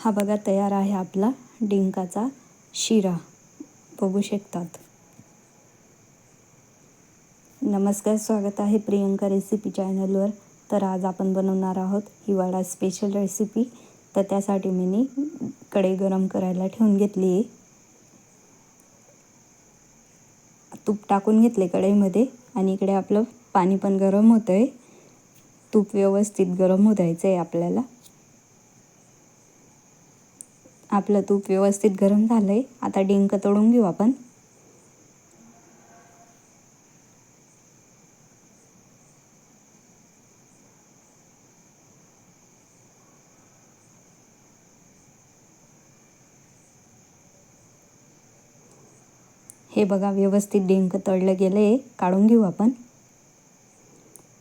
हा बघा तयार आहे आपला डिंकाचा शिरा. बघू शकतात. नमस्कार स्वागत आहे प्रियंका रेसिपी चॅनलवर. तर आज आपण बनवणार आहोत हिवाळा स्पेशल रेसिपी तर त्यासाठी मी कढई गरम करायला ठेवून घेतली आहे. तूप टाकून घेतले कढईमध्ये आणि इकडे आपलं पाणी पण गरम होतं आहे तूप व्यवस्थित गरम हो द्यायचं आहे आपल्याला. आपलं तूप व्यवस्थित गरम झालं आहे आता डिंक तळून घेऊ आपण. हे बघा व्यवस्थित डिंक तळलं गेलं आहे काढून घेऊ आपण.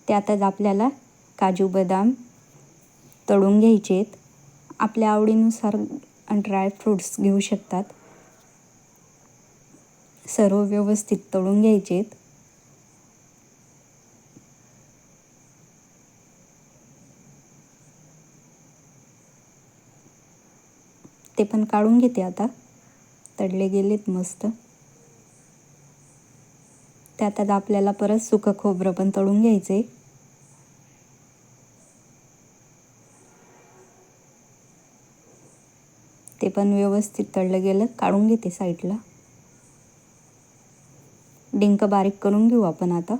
त्यातच आपल्याला काजू बदाम तळून घ्यायचे आहेत आपल्या आवडीनुसार ड्राय फ्रूट्स घेऊ शकतात. सर्व व्यवस्थित तळून घ्यायचे आहेत ते पण काढून घेते आता. तळले गेलेत मस्त. त्यात आपल्याला परत सुकं खोबरं पण तळून घ्यायचे ते पण व्यवस्थित तळलं गेलं काढून घेते साईडला. डिंक बारीक करून घेऊ आपण आता.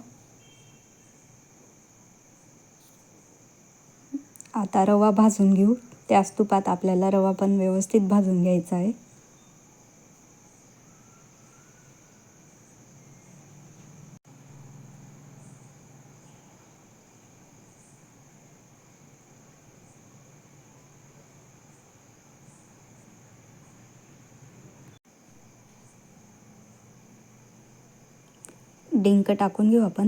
आता रवा भाजून घेऊ. त्याच तुपात आपल्याला रवा पण व्यवस्थित भाजून घ्यायचा आहे. डिंक टाकून घेऊ आपण.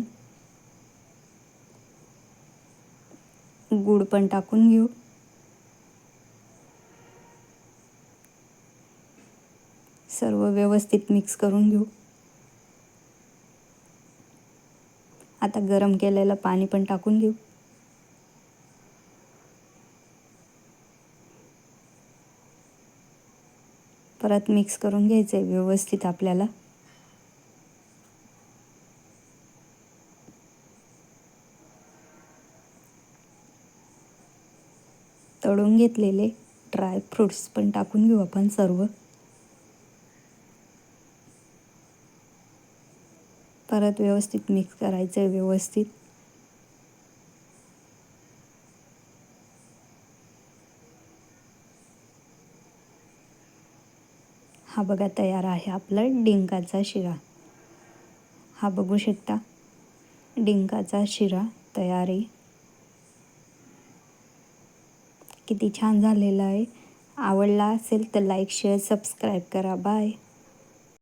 गूळ पण टाकून घेऊ. सर्व व्यवस्थित मिक्स करून घेऊ. आता गरम केलेलं पाणी पण टाकून घेऊ. परत मिक्स करून घ्यायचं आहे व्यवस्थित आपल्याला. तळून घेतलेले ड्राय फ्रूट्स पण टाकून घेऊ आपण सर्व. परत व्यवस्थित मिक्स करायचं आहे व्यवस्थित. हा बघा तयार आहे आपला डिंकाचा शिरा. हा बघू शकता. डिंकाचा शिरा तयार आहे किती छान झालेला आहे. आवडला असेल तर लाईक शेअर सबस्क्राईब करा. बाय